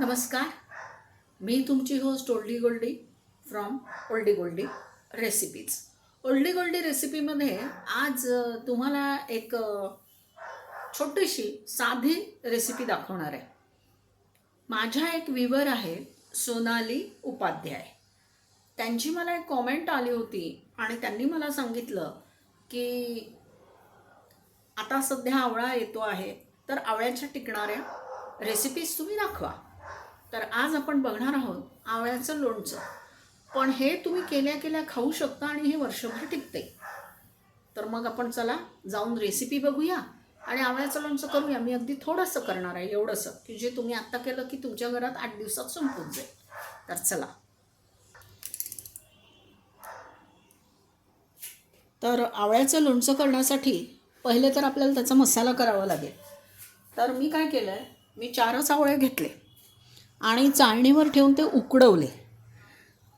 नमस्कार. मी तुमची host oldie goldie from oldie goldie recipes oldie goldie रेसिपीमध्ये आज तुम्हाला एक छोटीशी साधी रेसिपी दाखवणार आहे. माझ्या एक विवर आहे सोनाली उपाध्याय. त्यांची मला एक कॉमेंट आली होती आणि त्यांनी मला सांगितलं की आता सध्या आवळा येतो आहे तर आवळ्याच्या टिकणाऱ्या रेसिपीज तुम्ही दाखवा. तर आज आपण बघणार आहोत आवळ्याचं लोणचं. पण हे तुम्ही केल्या केल्या खाऊ शकता आणि हे वर्षभर टिकते. तर मग आपण चला जाऊन रेसिपी बघूया आणि आवळ्याचं लोणचं करूया. मी अगदी थोडंसं करणार आहे एवढंसं की जे तुम्ही आत्ता केलं की तुमच्या घरात आठ दिवसात संपून जाईल. तर चला. तर आवळ्याचं लोणचं करण्यासाठी पहिले तर आपल्याला त्याचा मसाला करावा लागेल. तर मी काय केलं आहे मी चारच आवळे घेतले. आणि चाळणीवर ठेवून ते उकडवले.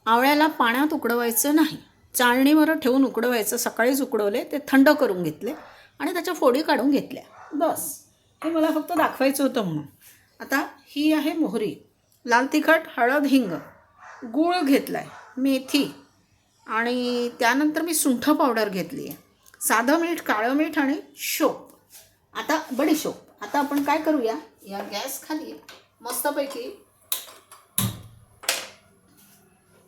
आवळ्याला पाण्यात उकडवायचं नाही. चाळणीवर ठेवून उकडवायचं सकाळीच उकडवले ते थंड करून घेतले आणि त्याच्या फोडी काढून घेतल्या. बस. हे मला फक्त दाखवायचं होतं म्हणून. आता ही आहे मोहरी. लाल तिखट हळद हिंग. गूळ घेतला आहे मेथी. आणि त्यानंतर मी सुंठ पावडर घेतली आहे. साधं मीठ काळं मीठ आणि शोप आता बडीशोप आता आपण काय करूया? या गॅस खाली मस्तपैकी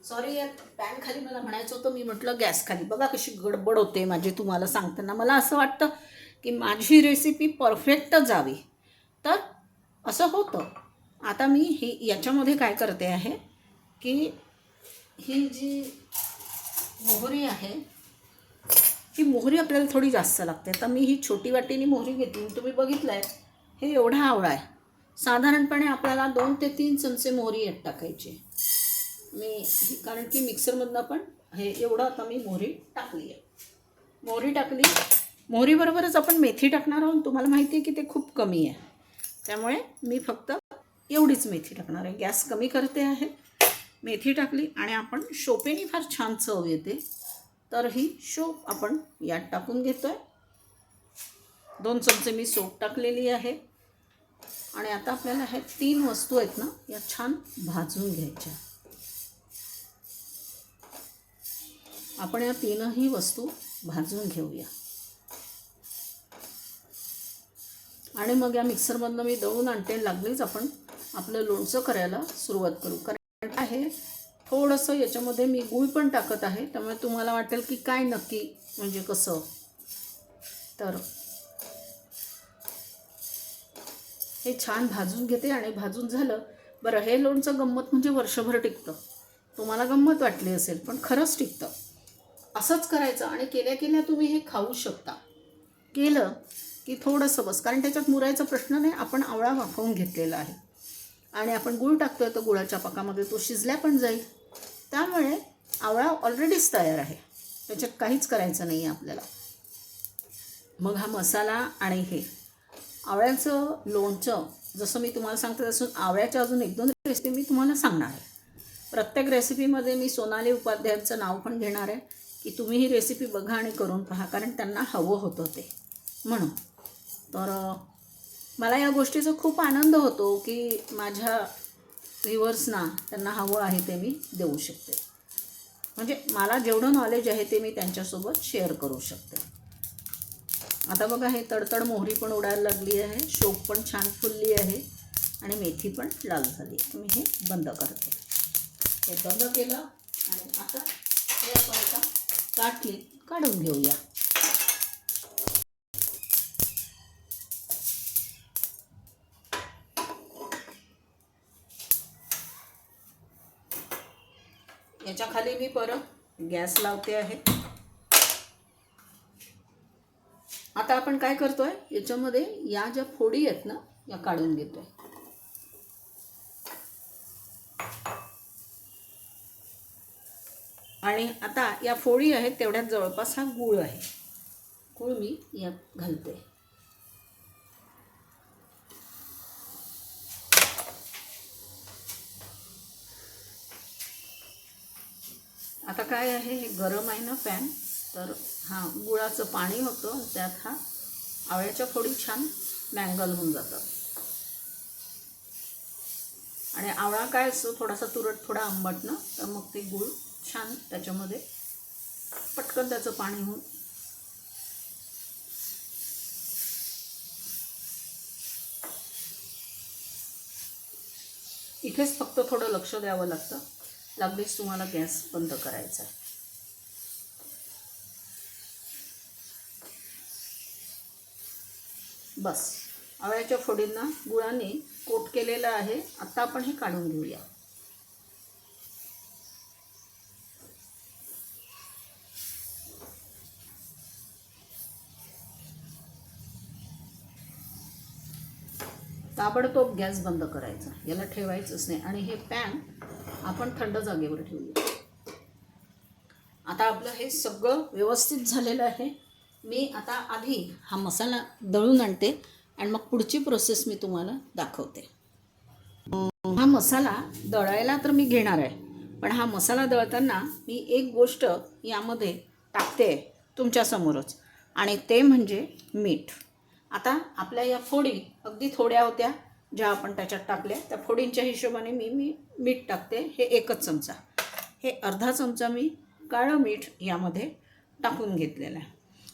सॉरी या पॅन खाली मला म्हणायचं होतं. मी म्हटलं गॅस खाली. बघा कशी गडबड होते माझी तुम्हाला सांगताना. मला असं वाटतं की माझी रेसिपी परफेक्ट जावी. तर असं होतं. आता मी ही याच्यामध्ये काय करते आहे की ही जी मोहरी आहे ही मोहरी आपल्याला थोडी जास्त लागते. तर मी ही छोटी वाटीने मोहरी घेतली. तुम्ही बघितलं आहे हे एवढा आवळा आहे. साधारणपणे आपल्याला दोन ते तीन चमचे मोहरी यात टाकायची. मी कारण की मिक्सरमधनं पण हे एवढं आता मी मोहरी टाकली आहे. मोहरी टाकली. मोहरीबरोबरच आपण मेथी टाकणार आहोत. तुम्हाला माहिती आहे की ते खूप कमी आहे. त्यामुळे मी फक्त एवढीच मेथी टाकणार आहे. गॅस कमी करते आहे. मेथी टाकली आणि आपण शोपेनी फार छान चव येते. तर ही शोप आपण यात टाकून घेतो आहे दोन चमचे मी सोप टाकलेली आहे. आणि आता आपल्याला ह्या तीन वस्तू आहेत ना या छान भाजून घ्यायच्या. आपण या तीनही वस्तू भाजून घेऊया. आणि मग या मिक्सरमधनं मी दळून आणते. लागलीच आपण आपलं लोणचं करायला सुरुवात करू. कारण आहे थोडंसं याच्यामध्ये मी गूळ पण टाकत आहे. त्यामुळे तुम्हाला वाटेल की काय नक्की म्हणजे कसं. तर हे छान भाजून घेते आणि भाजून झालं बरं हे लोणचं गंमत म्हणजे वर्षभर टिकतं. तुम्हाला गंमत वाटली असेल पण खरंच टिकतं. असंच करायचं आणि केल्या केल्या तुम्ही हे खाऊ शकता. केलं की थोडंसं बस. कारण त्याच्यात मुरायचा प्रश्न नाही आपण आवळा वाफवून घेतलेला आहे. आणि आपण गूळ टाकतोय तर गुळाच्या पाकामध्ये तो शिजल्या पण जाईल. त्यामुळे आवळा ऑलरेडीच तयार आहे. त्याच्यात काहीच करायचं नाही आहे आपल्याला. मग हा मसाला आणि हे आवळ्याचं लोणचं जसं मी तुम्हाला सांगते तसं आवळ्याच्या अजून एक दोन रेसिपी मी तुम्हाला सांगणार आहे. प्रत्येक रेसिपीमध्ये मी सोनाली उपाध्यायांचं नाव पण घेणार आहे. की तुम्ही ही रेसिपी बघा आणि करून पहा कारण त्यांना हवं होतं ते. म्हणून. तर मला या गोष्टीचा खूप आनंद होतो की माझ्या व्ह्युअर्सना त्यांना हवं आहे ते मी देऊ शकते. म्हणजे मला जेवढं नॉलेज आहे ते मी त्यांच्यासोबत शेअर करू शकते. आता बघा हे तडतड मोहरी पण उडायला लागली आहे शोक पण छान फुलली आहे आणि मेथी पण लाल झाली मी हे बंद करते. हे बंद केलं आणि आता हे आपण एका काढून घेऊया. याच्या खाली मी परत गॅस लावते आहे. आता आपण काय करतोय? याच्यामध्ये या ज्या फोडी आहेत ना या काढून घेतोय. आणि आता या फोडी आहेत तेवढ्यात जवळपास हा गूळ आहे. गूळ मी यात घालते. आता काय आहे हे गरम आहे ना पॅन तर हां गुळाचं पाणी होतं त्यात हा आवळ्याच्या फोडी छान मँगल होऊन जातं आणि आवळा काय असतो थोडासा तुरट थोडा आंबट ना तर मग ते गूळ छान त्याच्यामध्ये. पटकन त्याचं पाणी होऊन. इथेच फक्त थोडं लक्ष द्यावं लागतं. लागलीच तुम्हाला गॅस बंद करायचा आहे. बस. आवळ्याच्या फोडींना गुळाने कोट केलेलं आहे. आत्ता आपण हे काढून घेऊया. ताबडतोब गॅस बंद करायचा. याला ठेवायचंच नाही. आणि हे पॅन आपण थंड जागेवर ठेवूया. आता आपलं हे सगळं व्यवस्थित झालेलं आहे. मी आता आधी हा मसाला दळून आणते आणि मग पुढची प्रोसेस मी तुम्हाला दाखवते. हा मसाला दळायला तर मी घेणार आहे. पण हा मसाला दळताना मी एक गोष्ट यामध्ये टाकते तुमच्यासमोरच. आणि ते म्हणजे मीठ. आता आपल्या या फोडी अगदी थोड्या होत्या ज्या आपण त्याच्यात टाकल्या त्या फोडींच्या हिशोबाने मी मी मीठ टाकते. हे एकच चमचा. हे अर्धा चमचा मी काळं मीठ यामध्ये टाकून घेतलेलं आहे.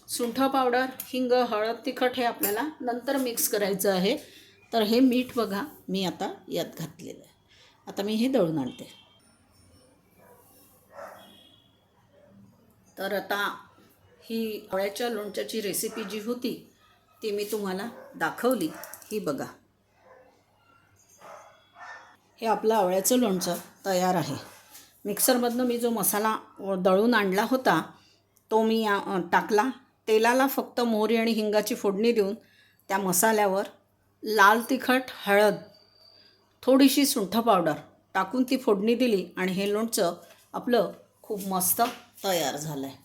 सुंठ पावडर हिंग हळद तिखट हे आपल्याला नंतर मिक्स करायचं आहे. तर हे मीठ बघा मी आता यात घातलेलं आहे. आता मी हे दळून आणते. तर आता ही आवळ्याच्या लोणच्याची रेसिपी जी होती ती मी तुम्हाला दाखवली. ही बघा. हे आपलं आवळ्याचं लोणचं तयार आहे. मिक्सरमधनं मी जो मसाला दळून आणला होता तो मी या टाकला. तेलाला फक्त मोहरी आणि हिंगाची फोडणी देऊन त्या मसाल्यावर लाल तिखट हळद थोडीशी सुंठ पावडर टाकून ती फोडणी दिली आणि हे लोणचं आपलं खूप मस्त तयार झालं आहे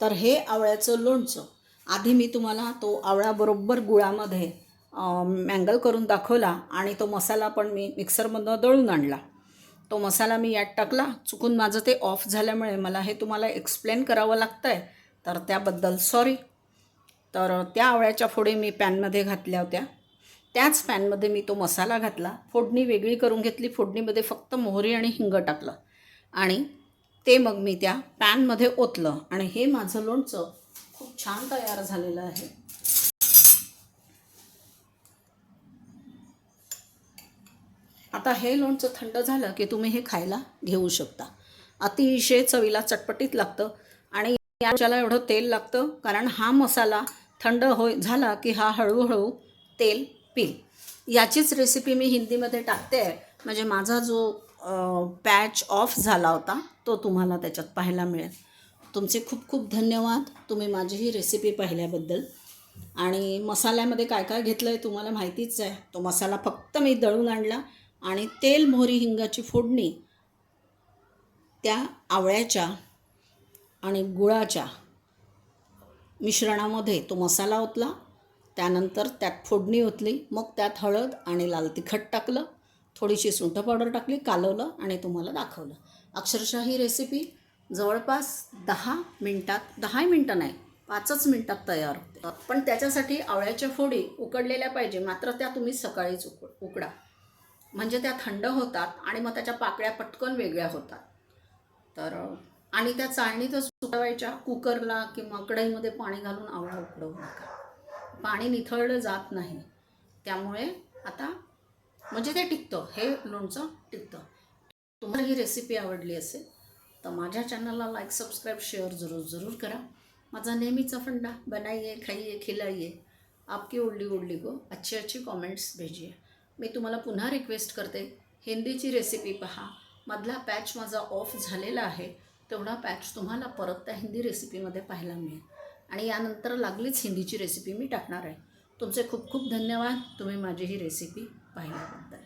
तर हे आवळ्याचं लोणचं आधी मी तुम्हाला तो आवळ्याबरोबर गुळामध्ये मँगल करून दाखवला आणि तो मसाला पण मी मिक्सरमधनं दळून आणला. तो मसाला मी यात टाकला चुकून माझं ते ऑफ झाल्यामुळे मला हे तुम्हाला एक्सप्लेन करावं लागतं आहे तर त्याबद्दल सॉरी तर त्या आवळ्याच्या फोडी मी पॅनमध्ये घातल्या होत्या. त्याच पॅनमध्ये मी तो मसाला घातला. फोडणी वेगळी करून घेतली. फोडणीमध्ये फक्त मोहरी आणि हिंग टाकलं. आणि ते मग मी त्या पॅनमध्ये ओतलं. आणि हे माझं लोणचं खूप छान तयार झालेलं आहे. आता हे लोणचं थंड झालं की तुम्ही हे खायला घेऊ शकता. अतिशय चवीला चटपटीत लागतं आणि याच्याला एवढं तेल लागतं कारण हा मसाला थंड होय झाला की हा हळूहळू तेल पिल. याचीच रेसिपी मी हिंदीमध्ये टाकते आहे. म्हणजे माझा जो पॅच ऑफ झाला होता तो तुम्हाला त्याच्यात पाहायला मिळेल. तुमचे खूप खूप धन्यवाद. तुम्ही माझी ही रेसिपी पाहिल्याबद्दल. आणि मसाल्यामध्ये काय काय घेतलं आहे तुम्हाला माहितीच आहे. तो मसाला फक्त मी दळून आणला आणि तेल मोहरी हिंगाची फोडणी त्या आवळ्याच्या आणि गुळाच्या मिश्रणामध्ये तो मसाला ओतला. त्यानंतर त्यात फोडणी ओतली. मग त्यात हळद आणि लाल तिखट टाकलं. थोडीशी सुंठ पावडर टाकली कालवलं आणि तुम्हाला दाखवलं. अक्षरशः ही रेसिपी जवळपास दहा मिनटात दहा मिनटं नाही पाचच मिनटात तयार होते. पण त्याच्यासाठी आवळ्याच्या फोडी उकडलेल्या पाहिजे मात्र त्या तुम्ही सकाळीच उकड उकडा. म्हणजे त्या थंड होतात आणि मग त्याच्या पाकळ्या पटकन वेगळ्या होतात. तर आणि त्या चाळणीतच सुटवायच्या कुकरला किंवा कढईमध्ये पाणी घालून आवळा उकडवू नका. पाणी निथळलं जात नाही. त्यामुळे आता म्हणजे ते टिकतं हे लोणचं टिकतं. तुम्हाला ही रेसिपी आवडली असेल तर माझ्या चॅनलला लाईक सबस्क्राईब शेअर जरूर जरूर करा. माझा नेहमीचा फंडा बनाइए खाइए खिलाइए. आपकी ओढली ओढली को अच्छे अच्छे कॉमेंट्स भेजिए. मी तुम्हाला पुन्हा रिक्वेस्ट करते हिंदीची रेसिपी पहा. मधला पॅच माझा ऑफ झालेला आहे तेवढा पॅच तुम्हाला परत त्या हिंदी रेसिपीमध्ये पाहायला मिळेल. आणि यानंतर लागलीच हिंदीची रेसिपी मी टाकणार आहे. तुमचे खूप खूप धन्यवाद. तुम्ही माझी ही रेसिपी पाहिल्याबद्दल.